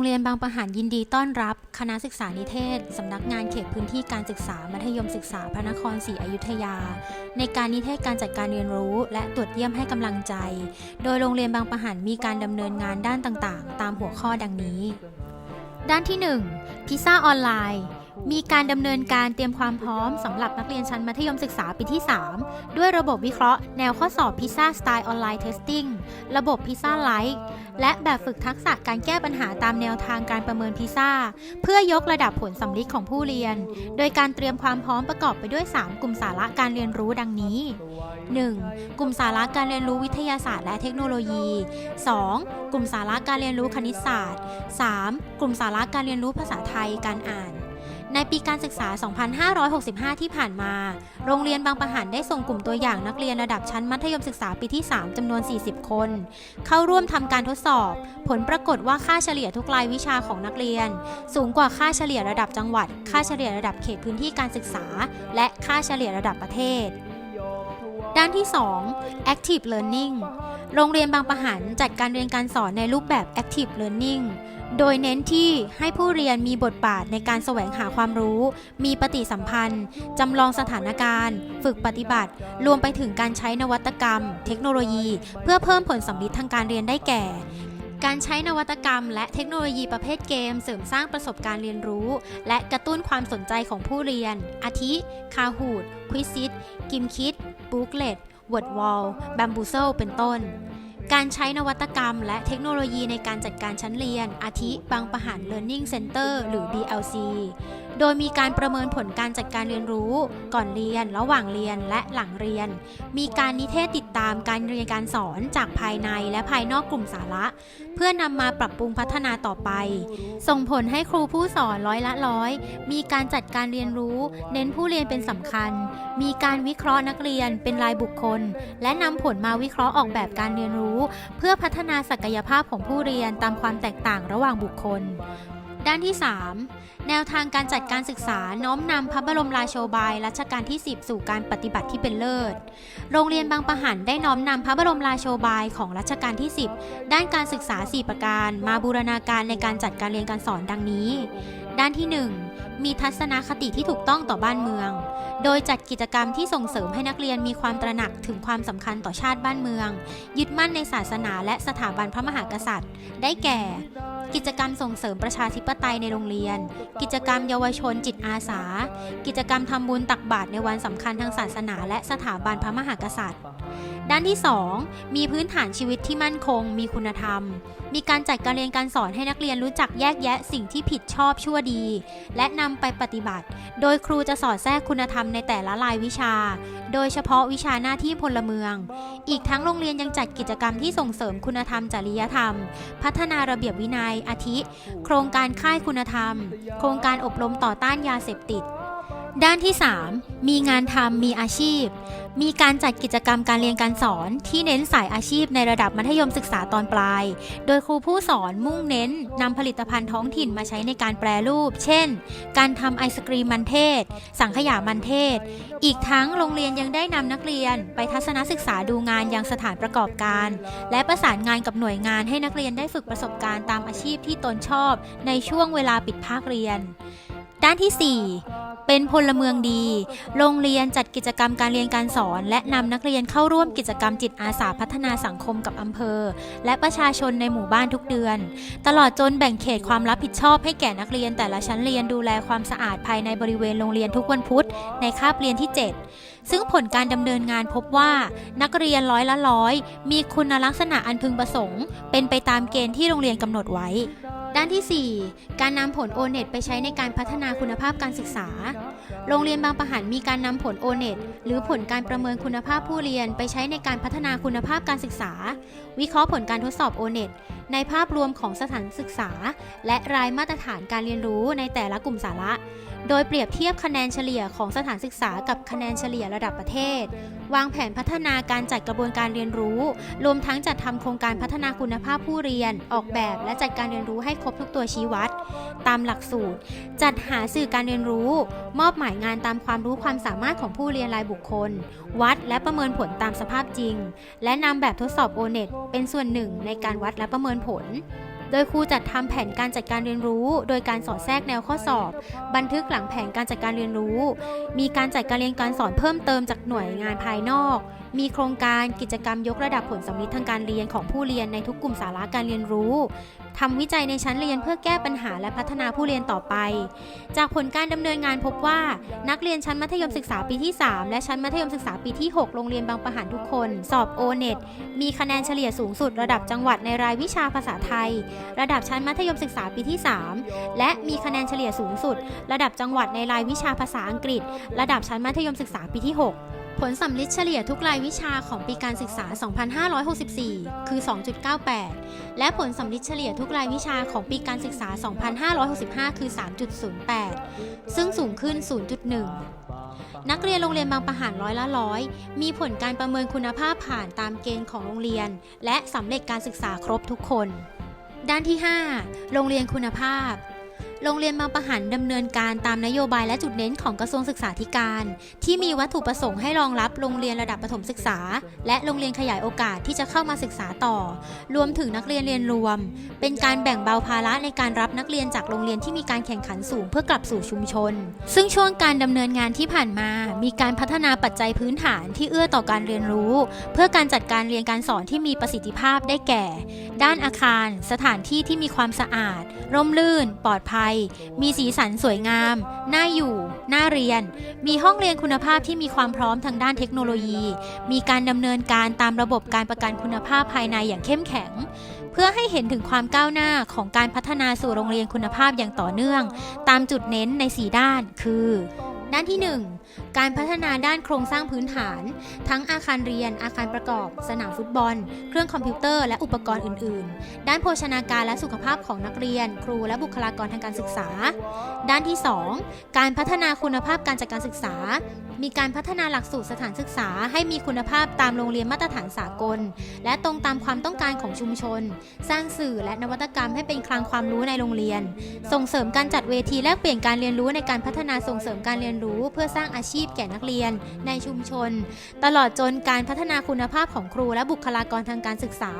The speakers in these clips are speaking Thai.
รงเรียนบางประหันยินดีต้อนรับ คณะศึกษานิเทศ สำนักงานเขตพื้นที่การศึกษา มัธยมศึกษาพระนครศรีอยุธยา ในการนิเทศการจัดการเรียนรู้ และตรวจเยี่ยมให้กำลังใจ โดยโรงเรียนบางประหันมีการดำเนินงานด้านต่างๆ ตามหัวข้อดังนี้ ด้านที่ 1 พิซซ่าออนไลน์ มีการดำเนินการเตรียมความพร้อมสำหรับนักเรียนชั้นมัธยมศึกษาปีที่ 3 ด้วยระบบวิเคราะห์แนวข้อสอบพิซซ่าสไตล์ออนไลน์เทสติ้งระบบพิซซ่าไลท์และแบบฝึกทักษะการแก้ปัญหาตามแนวทางการประเมินพิซซ่า เพื่อยกระดับผลสำลิดของผู้เรียน โดยการเตรียมความพร้อมประกอบไปด้วย 3 กลุ่มสาระการเรียนรู้ดังนี้ 1. กลุ่มสาระการเรียนรู้วิทยาศาสตร์และเทคโนโลยี 2. กลุ่มสาระการเรียนรู้คณิตศาสตร์ 3. กลุ่มสาระการเรียนรู้ภาษาไทยการอ่าน ในปีการศึกษา 2565 ที่ผ่านมา โรงเรียนบางประหันได้ส่งกลุ่มตัวอย่างนักเรียนระดับชั้นมัธยมศึกษาปีที่ 3 จำนวน 40 คน เข้าร่วมทำการทดสอบ ผลปรากฏว่าค่าเฉลี่ยทุกรายวิชาของนักเรียน สูงกว่าค่าเฉลี่ยระดับจังหวัด ค่าเฉลี่ยระดับเขตพื้นที่การศึกษา และค่าเฉลี่ยระดับประเทศ ด้านที่ 2 Active Learning โรงเรียนบางประหันจัดการเรียนการสอนในรูปแบบ Active Learning โดยเน้นที่ให้ผู้เรียนมีบทบาทในการแสวงหาความรู้ มีปฏิสัมพันธ์ จำลองสถานการณ์ ฝึกปฏิบัติ รวมไปถึงการใช้นวัตกรรม เทคโนโลยี เพื่อเพิ่มผลสำลิดทางการเรียนได้แก่ การใช้นวัตกรรม และเทคโนโลยีประเภทเกม เสริมสร้างประสบการณ์เรียนรู้ และกระตุ้นความสนใจของผู้เรียน อาทิคาฮูด ควิซิตกิมคิดบุ๊กเลตวอร์ดวอลบัมบูเซลเป็นต้น การใช้นวัตกรรมและเทคโนโลยีในการจัดการชั้นเรียน อาทิบางประหัน Learning Center หรือ BLC โดยมีการประเมินผลการจัดการเรียนรู้ ก่อนเรียน ระหว่างเรียนและหลังเรียน มีการนิเทศติดตามการเรียนการสอนจากภายในและภายนอกกลุ่มสาระ เพื่อนำมาปรับปรุงพัฒนาต่อไป ส่งผลให้ครูผู้สอนร้อยละร้อย มีการจัดการเรียนรู้ เน้นผู้เรียนเป็นสำคัญ มีการวิเคราะห์นักเรียนเป็นรายบุคคล และนำผลมาวิเคราะห์ออกแบบการเรียนรู้ เพื่อพัฒนาศักยภาพของผู้เรียนตามความแตกต่างระหว่างบุคคล ด้านที่ 3 แนวทางการจัดการศึกษาน้อมนำพระบรมราโชบายรัชกาลที่ 10 สู่การปฏิบัติที่เป็นเลิศ โรงเรียนบางประหันได้น้อมนำพระบรมราโชบายของรัชกาลที่ 10 ด้านการศึกษา 4 ประการ มาบูรณาการในการจัดการเรียนการสอนดังนี้ ด้านที่ 1 มีทัศนคติที่ถูกต้องต่อบ้านเมือง โดยจัดกิจกรรมที่ส่งเสริมให้นักเรียนมีความตระหนักถึงความสำคัญต่อชาติบ้านเมือง ยึดมั่นในศาสนาและสถาบันพระมหากษัตริย์ ได้แก่ กิจกรรมส่งเสริมประชาธิปไตยในโรงเรียน กิจกรรมเยาวชนจิตอาสา กิจกรรมทำบุญตักบาตรในวันสำคัญทางศาสนาและสถาบันพระมหากษัตริย์ ด้านที่ 2 มีพื้นฐานชีวิตที่มั่นคง มีคุณธรรม มีการจัดการเรียนการสอนให้นักเรียนรู้จักแยกแยะสิ่งที่ผิดชอบชั่วดี และนำไปปฏิบัติ โดยครูจะสอดแทรกคุณธรรมในแต่ละรายวิชา โดยเฉพาะวิชาหน้าที่พลเมือง อีกทั้งโรงเรียนยังจัดกิจกรรมที่ส่งเสริมคุณธรรมจริยธรรม พัฒนาระเบียบวินัยอาทิ โครงการค่ายคุณธรรม โครงการอบรมต่อต้านยาเสพติด ด้านที่ 3 มีงานทำมีอาชีพ มีการจัดกิจกรรมการเรียนการสอนที่เน้นสายอาชีพในระดับมัธยมศึกษาตอนปลาย โดยครูผู้สอนมุ่งเน้นนำผลิตภัณฑ์ท้องถิ่นมาใช้ในการแปรรูป เช่น การทำไอศกรีมมันเทศ สังขยามันเทศ อีกทั้งโรงเรียนยังได้นำนักเรียน ไปทัศนศึกษาดูงานยังสถานประกอบการ และประสานงานกับหน่วยงานให้นักเรียนได้ฝึกประสบการณ์ตามอาชีพที่ตนชอบ ในช่วงเวลาปิดภาคเรียนด้านที่4 เป็นพลเมืองดี โรงเรียนจัดกิจกรรมการเรียนการสอน และนำนักเรียนเข้าร่วมกิจกรรมจิตอาสาพัฒนาสังคมกับอำเภอ และประชาชนในหมู่บ้านทุกเดือน ตลอดจนแบ่งเขตความรับผิดชอบให้แก่นักเรียนแต่ละชั้นเรียนดูแลความสะอาดภายในบริเวณโรงเรียนทุกวันพุธในคาบเรียนที่ 7 ซึ่งผลการดำเนินงานพบว่า นักเรียนร้อยละร้อยมีคุณลักษณะอันพึงประสงค์ เป็นไปตามเกณฑ์ที่โรงเรียนกำหนดไว้ ด้านที่ 4 การนำผล o n e t ไปใช้ในการพัฒนาคุณภาพการศึกษา โรงเรียนบางประหันมีการนำผล o n e t หรือผลการประเมินคุณภาพผู้เรียนไปใช้ในการพัฒนาคุณภาพการศึกษา วิเคราะห์ผลการทดสอบ o n e t ในภาพรวมของสถานศึกษา และรายมาตรฐานการเรียนรู้ในแต่ละกลุ่มสาระ โดยเปรียบเทียบคะแนนเฉลี่ยของสถานศึกษากับคะแนนเฉลี่ยระดับประเทศ วางแผนพัฒนาการจัดกระบวนการเรียนรู้ รวมทั้งจัดทำโครงการพัฒนาคุณภาพผู้เรียน ออกแบบและจัดการเรียนรู้ให้ครบทุกตัวชี้วัด ตามหลักสูตร จัดหาสื่อการเรียนรู้ มอบหมายงานตามความรู้ความสามารถของผู้เรียนรายบุคคล วัดและประเมินผลตามสภาพจริง และนำแบบทดสอบ o n e t เป็นส่วนหนึ่งในการวัดและประเมินผล โดยครูจัดทำแผนการจัดการเรียนรู้ โดยการสอดแทรกแนวข้อสอบ บันทึกหลังแผนการจัดการเรียนรู้ มีการจัดการเรียนการสอนเพิ่มเติมจากหน่วยงานภายนอก มีโครงการกิจกรรมยกระดับผลสำลิดทางการเรียนของผู้เรียนในทุกกลุ่มสาระการเรียนรู้ทำวิจัยในชั้นเรียนเพื่อแก้ปัญหาและพัฒนาผู้เรียนต่อไป จากผลการดำเนินงานพบว่า นักเรียนชั้นมัธยมศึกษาปีที่ 3 และชั้นมัธยมศึกษาปีที่ 6 โรงเรียนบางประหันทุกคน สอบ o n e t มีคะแนนเฉลี่ยสูงสุดระดับจังหวัดในรายวิชาภาษาไทย ระดับชั้นมัธยมศึกษาปีที่ 3 และมีคะแนนเฉลี่ยสูงสุด ระดับจังหวัดในรายวิชาภาษาอังกฤษ ระดับชั้นมัธยมศึกษาปีที่ 6 ผลสำลิดเฉลี่ยทุกรายวิชาของปีการศึกษา 2564 คือ 2.98 และผลสำลิดเฉลี่ยทุกรายวิชาของปีการศึกษา 2565 คือ 3.08 ซึ่งสูงขึ้น 0.1 นักเรียนโรงเรียนบางประหันร้อยละร้อย มีผลการประเมินคุณภาพผ่านตามเกณฑ์ของโรงเรียน และสำเร็จการศึกษาครบทุกคน ด้านที่ 5 โรงเรียนคุณภาพ โรงเรียนบางประหันดำเนินการตามนโยบายและจุดเน้นของกระทรวงศึกษาธิการ ที่มีวัตถุประสงค์ให้รองรับโรงเรียนระดับประถมศึกษา และโรงเรียนขยายโอกาสที่จะเข้ามาศึกษาต่อ รวมถึงนักเรียนเรียนรวม เป็นการแบ่งเบาภาระในการรับนักเรียนจากโรงเรียนที่มีการแข่งขันสูงเพื่อกลับสู่ชุมชน ซึ่งช่วงการดำเนินงานที่ผ่านมา มีการพัฒนาปัจจัยพื้นฐานที่เอื้อต่อการเรียนรู้ เพื่อการจัดการเรียนการสอนที่มีประสิทธิภาพได้แก่ ด้านอาคาร สถานที่ที่มีความสะอาด ร่มรื่น ปลอดภัย มีสีสันสวยงาม น่าอยู่ น่าเรียน มีห้องเรียนคุณภาพที่มีความพร้อมทางด้านเทคโนโลยี มีการดำเนินการตามระบบการประกันคุณภาพภายในอย่างเข้มแข็ง เพื่อให้เห็นถึงความก้าวหน้าของการพัฒนาสู่โรงเรียนคุณภาพอย่างต่อเนื่อง ตามจุดเน้นใน 4 ด้าน คือ ด้านที่ 1 การพัฒนาด้านโครงสร้างพื้นฐาน ทั้งอาคารเรียน อาคารประกอบ สนามฟุตบอล เครื่องคอมพิวเตอร์และอุปกรณ์อื่น ๆ ด้านโภชนาการและสุขภาพของนักเรียน ครูและบุคลากรทางการศึกษา ด้านที่ 2 การพัฒนาคุณภาพการจัดการศึกษา มีการพัฒนาหลักสูตรสถานศึกษา ให้มีคุณภาพตามโรงเรียนมาตรฐานสากล และตรงตามความต้องการของชุมชน สร้างสื่อและนวัตกรรมให้เป็นคลังความรู้ในโรงเรียน ส่งเสริมการจัดเวทีแลกเปลี่ยนการเรียนรู้ในการพัฒนาส่งเสริมการเรียนรู้เพื่อสร้างอาชีพแก่นักเรียนในชุมชน ตลอดจนการพัฒนาคุณภาพของครูและบุคลากรทางการศึกษา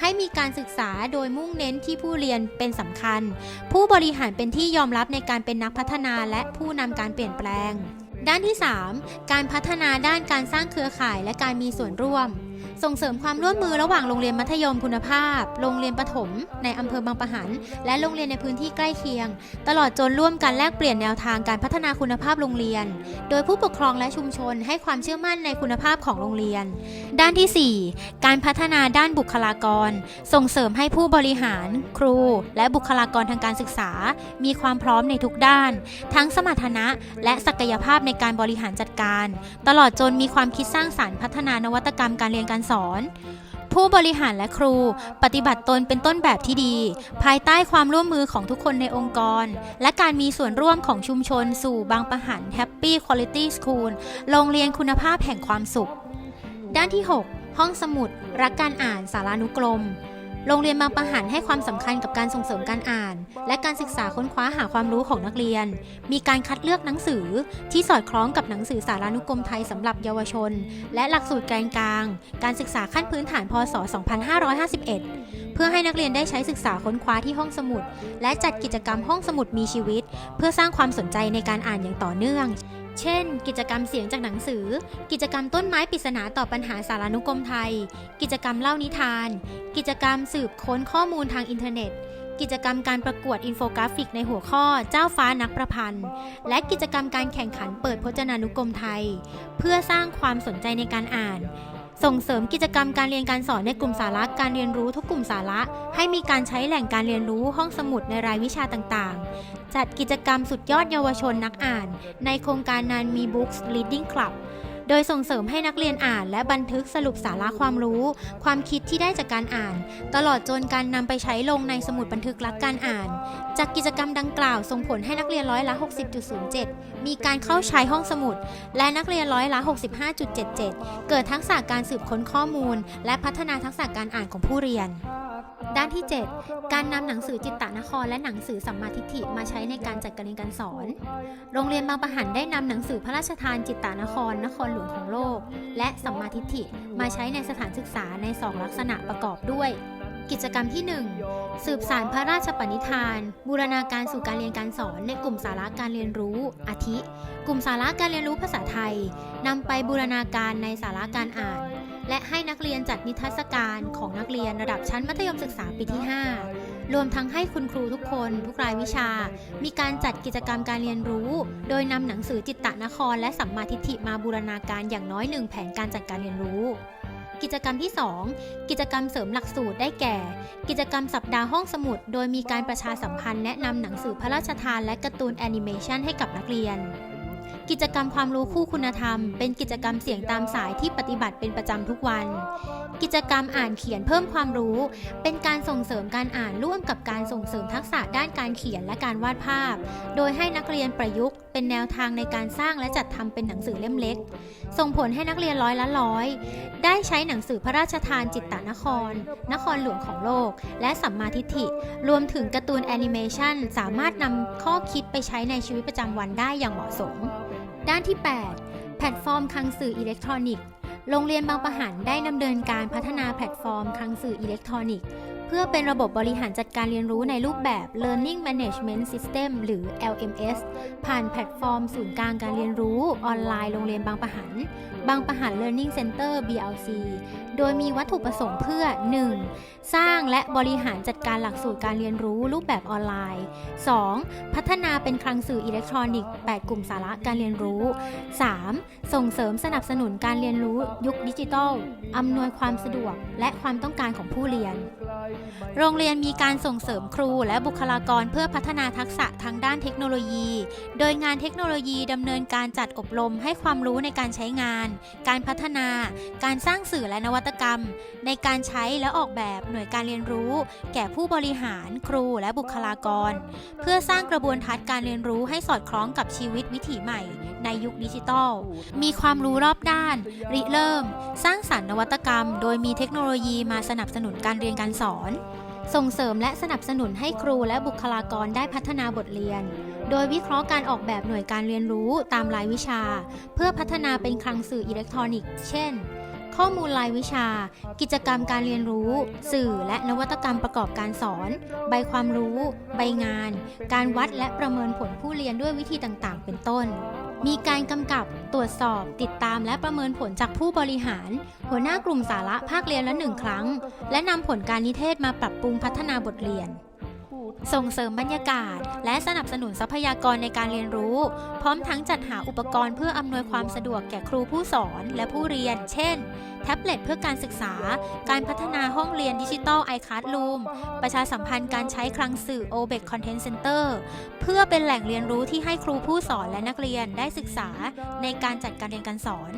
ให้มีการศึกษาโดยมุ่งเน้นที่ผู้เรียนเป็นสำคัญ ผู้บริหารเป็นที่ยอมรับในการเป็นนักพัฒนาและผู้นำการเปลี่ยนแปลง ด้านที่ 3 การพัฒนาด้านการสร้างเครือข่ายและการมีส่วนร่วม ส่งเสริมความร่วมมือระหว่างโรงเรียนมัธยมคุณภาพ โรงเรียนประถม ในอำเภอบางปะหัน และโรงเรียนในพื้นที่ใกล้เคียง ตลอดจนร่วมกันแลกเปลี่ยนแนวทางการพัฒนาคุณภาพโรงเรียน โดยผู้ปกครองและชุมชนให้ความเชื่อมั่นในคุณภาพของโรงเรียน ด้านทีสี่4 การพัฒนาด้านบุคลากร ส่งเสริมให้ผู้บริหาร ครู และบุคลากรทางการศึกษา มีความพร้อมในทุกด้าน ทั้งสมรรถนะ และศักยภาพในการบริหารจัดการ ตลอดจนมีความคิดสร้างสารรค์พัฒนานวัตกรรมการเรียนการสอน ผู้บริหารและครูปฏิบัติตนเป็นต้นแบบที่ดี ภายใต้ความร่วมมือของทุกคนในองค์กร และการมีส่วนร่วมของชุมชนสู่บางประหันแฮปปี้คุณลิตี้สคูลโรงเรียนคุณภาพแห่งความสุข ด้านที่ 6 ห้องสมุด รักการอ่านสารานุกรม โรงเรียนบางประหันให้ความสำคัญกับการส่งเสริมการอ่าน และการศึกษาค้นคว้าหาความรู้ของนักเรียน มีการคัดเลือกหนังสือที่สอดคล้องกับหนังสือสารานุกรมไทยสำหรับเยาวชน และหลักสูตรแกนกลาง การศึกษาขั้นพื้นฐานพศ 2551 เพื่อให้นักเรียนได้ใช้ศึกษาค้นคว้าที่ห้องสมุด และจัดกิจกรรมห้องสมุดมีชีวิต เพื่อสร้างความสนใจในการอ่านอย่างต่อเนื่อง เช่น กิจกรรมเสียงจากหนังสือ กิจกรรมต้นไม้ปริศนาต่อปัญหาสารานุกรมไทย กิจกรรมเล่านิทาน กิจกรรมสืบค้นข้อมูลทางอินเทอร์เน็ต กิจกรรมการประกวดอินโฟกราฟิกในหัวข้อเจ้าฟ้านักประพันธ์ และกิจกรรมการแข่งขันเปิดพจนานุกรมไทย เพื่อสร้างความสนใจในการอ่าน ส่งเสริมกิจกรรมการเรียนการสอนในกลุ่มสาระการเรียนรู้ทุกกลุ่มสาระ ให้มีการใช้แหล่งการเรียนรู้ห้องสมุดในรายวิชาต่างๆ จัดกิจกรรมสุดยอดเยาวชนนักอ่าน ในโครงการนานมีบุ๊กส์ Reading Club โดยส่งเสริมให้นักเรียนอ่าน และบันทึกสรุปสาระความรู้ ความคิดที่ได้จากการอ่าน ตลอดจนการนำไปใช้ลงในสมุดบันทึกรักการอ่าน จากกิจกรรมดังกล่าว ส่งผลให้นักเรียนร้อยละ 60.07 มีการเข้าใช้ห้องสมุด และนักเรียนร้อยละ 65.77 เกิดทักษะการสืบค้นข้อมูล และพัฒนาทักษะการอ่านของผู้เรียน ด้านที่ 7 การนำหนังสือจิตตนคร และหนังสือสัมมาทิฏฐิมาใช้ในการจัดการเรียนการสอน โรงเรียนบางประหันได้นำหนังสือพระราชทานจิตตนคร นครหลวงของโลก และสัมมาทิฏฐิมาใช้ในสถานศึกษาในสองลักษณะประกอบด้วย กิจกรรมที่ 1 สืบสารพระราชปณิธาน บูรณาการสู่การเรียนการสอนในกลุ่มสาระการเรียนรู้ อาทิ กลุ่มสาระการเรียนรู้ภาษาไทยนำไปบูรณาการในสาระการอ่าน และให้นักเรียนจัดนิทรรศการของนักเรียนระดับชั้นมัธยมศึกษาปีที่ 5 รวมทั้งให้คุณครูทุกคน ทุกรายวิชา มีการจัดกิจกรรมการเรียนรู้ โดยนำหนังสือจิตตนคร และสัมมาทิฏฐิมาบูรณาการอย่างน้อยหนึ่งแผนการจัดการเรียนรู้กิจกรรมที่ 2 กิจกรรมเสริมหลักสูตรได้แก่ กิจกรรมสัปดาห์ห้องสมุด โดยมีการประชาสัมพันธ์แนะนำหนังสือพระราชทานและการ์ตูนแอนิเมชันให้กับนักเรียน กิจกรรมความรู้คู่คุณธรรม เป็นกิจกรรมเสียงตามสายที่ปฏิบัติเป็นประจำทุกวัน กิจกรรมอ่านเขียนเพิ่มความรู้ เป็นการส่งเสริมการอ่านร่วมกับการส่งเสริมทักษะด้านการเขียนและการวาดภาพ โดยให้นักเรียนประยุกต์ เป็นแนวทางในการสร้างและจัดทำเป็นหนังสือเล่มเล็ก ส่งผลให้นักเรียนร้อยละร้อย ได้ใช้หนังสือพระราชทานจิตตนคร นครหลวงของโลก และสัมมาทิฏฐิ รวมถึงการ์ตูนแอนิเมชันสามารถนำข้อคิดไปใช้ในชีวิตประจำวันได้อย่างเหมาะสม ด้านที่ 8 แพลตฟอร์มคลังสื่ออิเล็กทรอนิกส์โรงเรียนบางประหันได้ดำเนินการพัฒนาแพลตฟอร์มคลังสื่ออิเล็กทรอนิกส์เพื่อเป็นระบบบริหารจัดการเรียนรู้ในรูปแบบ Learning Management System หรือ LMS ผ่านแพลตฟอร์มศูนย์กลางการเรียนรู้ออนไลน์โรงเรียนบางประหัน บางประหัน Learning Center BLC โดยมีวัตถุประสงค์เพื่อ 1. สร้างและบริหารจัดการหลักสูตรการเรียนรู้รูปแบบออนไลน์ 2. พัฒนาเป็นคลังสื่ออิเล็กทรอนิกส์ 8 กลุ่มสาระการเรียนรู้ 3. ส่งเสริมสนับสนุนการเรียนรู้ยุคดิจิทัล อำนวยความสะดวกและความต้องการของผู้เรียน โรงเรียนมีการส่งเสริมครูและบุคลากรเพื่อพัฒนาทักษะทางด้านเทคโนโลยี โดยงานเทคโนโลยีดำเนินการจัดอบรมให้ความรู้ในการใช้งาน การพัฒนา การสร้างสื่อและนวัตกรรม ในการใช้และออกแบบหน่วยการเรียนรู้ แก่ผู้บริหาร ครูและบุคลากร เพื่อสร้างกระบวนทัศน์การเรียนรู้ให้สอดคล้องกับชีวิตวิถีใหม่ ในยุคดิจิทัล มีความรู้รอบด้าน ริเริ่ม สร้างสรรค์นวัตกรรม โดยมีเทคโนโลยีมาสนับสนุนการเรียนการสอน ส่งเสริมและสนับสนุนให้ครูและบุคลากรได้พัฒนาบทเรียนโดยวิเคราะห์การออกแบบหน่วยการเรียนรู้ตามรายวิชา เพื่อพัฒนาเป็นคลังสื่ออิเล็กทรอนิกส์ เช่น ข้อมูลรายวิชา กิจกรรมการเรียนรู้ สื่อและนวัตกรรมประกอบการสอน ใบความรู้ ใบงาน การวัดและประเมินผลผู้เรียนด้วยวิธีต่างๆ เป็นต้น มีการกำกับตรวจสอบ ติดตามและประเมินผลจากผู้บริหาร หัวหน้ากลุ่มสาระภาคเรียนละหนึ่งครั้ง และนำผลการนิเทศมาปรับปรุงพัฒนาบทเรียน ส่งเสริมบรรยากาศ และสนับสนุนทรัพยากรในการเรียนรู้ พร้อมทั้งจัดหาอุปกรณ์เพื่ออำนวยความสะดวกแก่ครูผู้สอนและผู้เรียน เช่น แท็บเล็ตเพื่อการศึกษา การพัฒนาห้องเรียนดิจิทัล iClassroom ประชาสัมพันธ์การใช้คลังสื่อ OBEC Content Center เพื่อเป็นแหล่งเรียนรู้ที่ให้ครูผู้สอนและนักเรียนได้ศึกษาในการจัดการเรียนการสอน